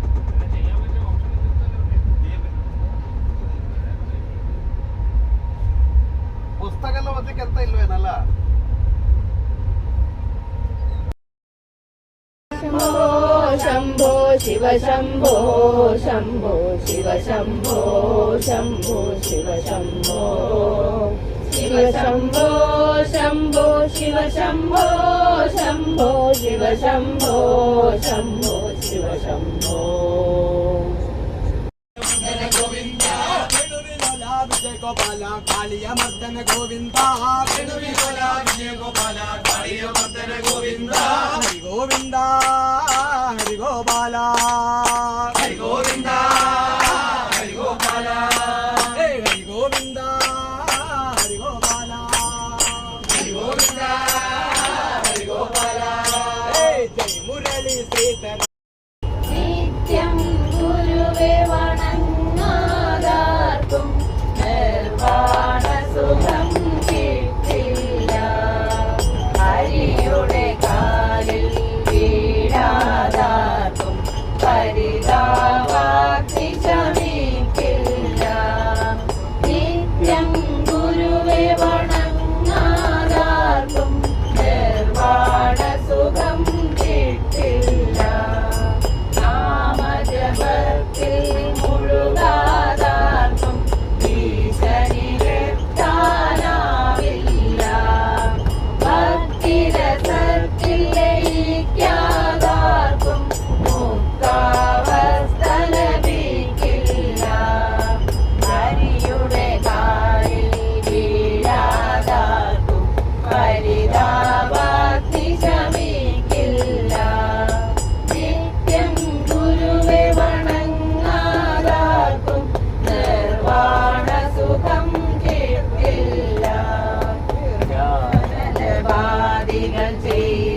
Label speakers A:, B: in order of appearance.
A: ಚಾಲಕ ಅಂತ ಇಲ್ವೇನಲ್ಲ
B: ಶಂಭೋ ಶಿವ ಶಂಭೋ ಶಂಭೋ ಶಿವ ಶಂಭೋ ಶಂಭೋ ಶಿವ ಶಂಭೋ ಶಿವ ಶಂಭೋ ಶಂಭೋ ಶಿವ ಶಂಭೋ ಶಂಭೋ ಶಿವ ಶಂಭೋ ಶಂಭೋ ಶಿವ ಶಂಭೋ
C: కాళియ మర్దన గోవింద గోవింద హరి గోవింద హరి గోపాల హరి గోవింద హరి గోపాల హరి గోవింద హరి గోపాల హరి గోవింద హరి
B: గోపాల
C: జయ మురళి శ్రీతన
B: Yes, and day.